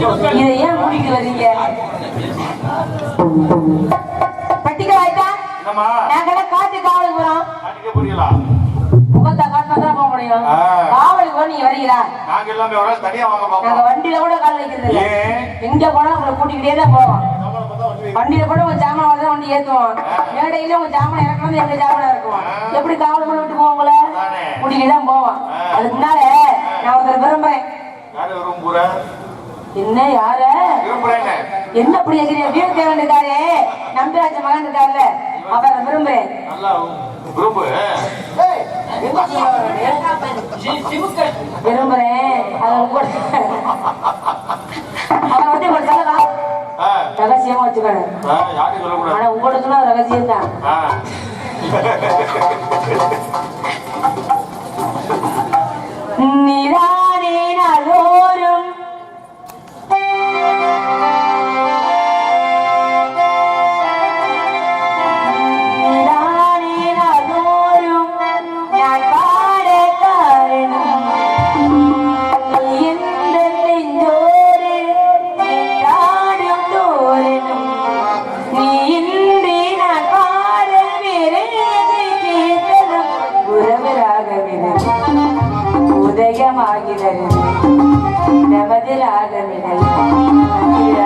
இதை ஏன் கூட்டிட்டு வர்றீங்க ஆயிட்டா என்னம்மா? நாங்கெல்லாம் காட்டு காவலுக்கு வரோம் முகத்தை காட்டினா போக முடியும். காவலுக்கு நீங்க வரீங்களா? நாங்க எல்லாமே தனியா வாங்க நாங்க வண்டியில கூட கால் வைக்கிறது இல்ல. எங்க உங்களை கூட்டிக்கிட்டே தான் போவோம். வண்டியில கூட உங்க ஜாமான் வரதான் வண்டி ஏத்துவோம். மேடையில உங்க ஜாமான் இறக்கணும் எங்க ஜாமான் இருக்குவோம் எப்படி காவல் பண்ணி விட்டு அதானே. கூட்டிக்கிட்டு தான் போவோம். அதுக்கு முன்னால நான் ஒருத்தர் விரும்புறேன். என்ன யார? என்ன அப்படி எங்க வீடு தேவன் இருக்காரு. நம்பிராஜ மகன் இருக்காருல்ல அவரை விரும்புறேன். விரும்புறேன். அவரை வந்து ஒரு சொல்லலாம் ஆ, ரகசியமா வச்சுக்கணும் ஆனா உங்களுக்கு ரகசியம் தான்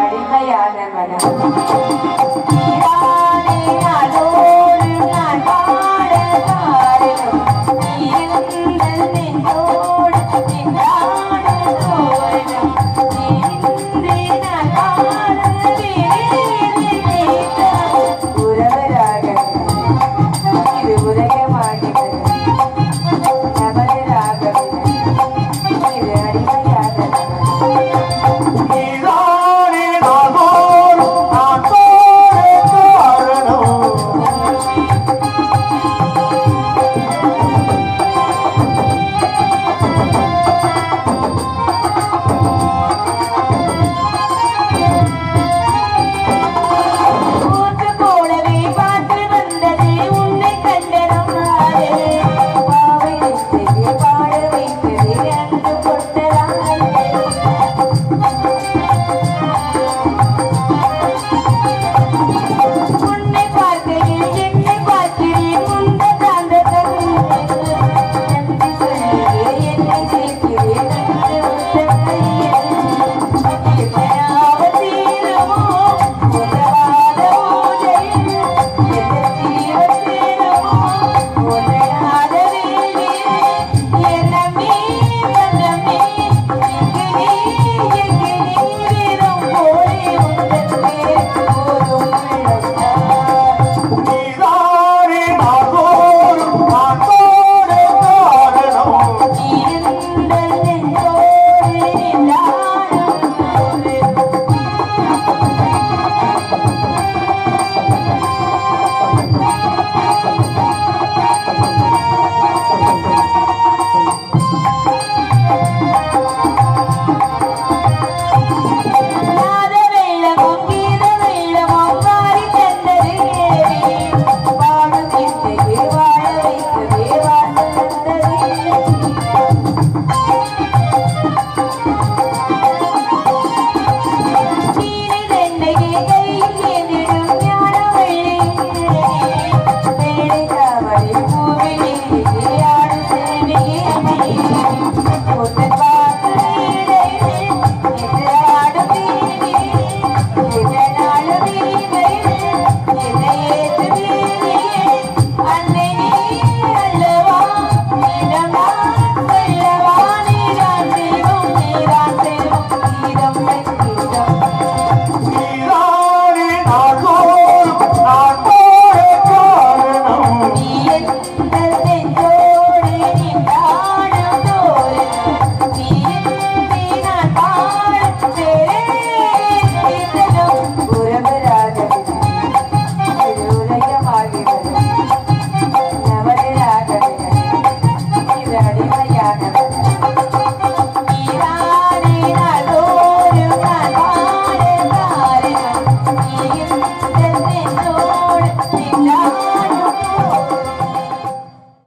அடிமையான மனம்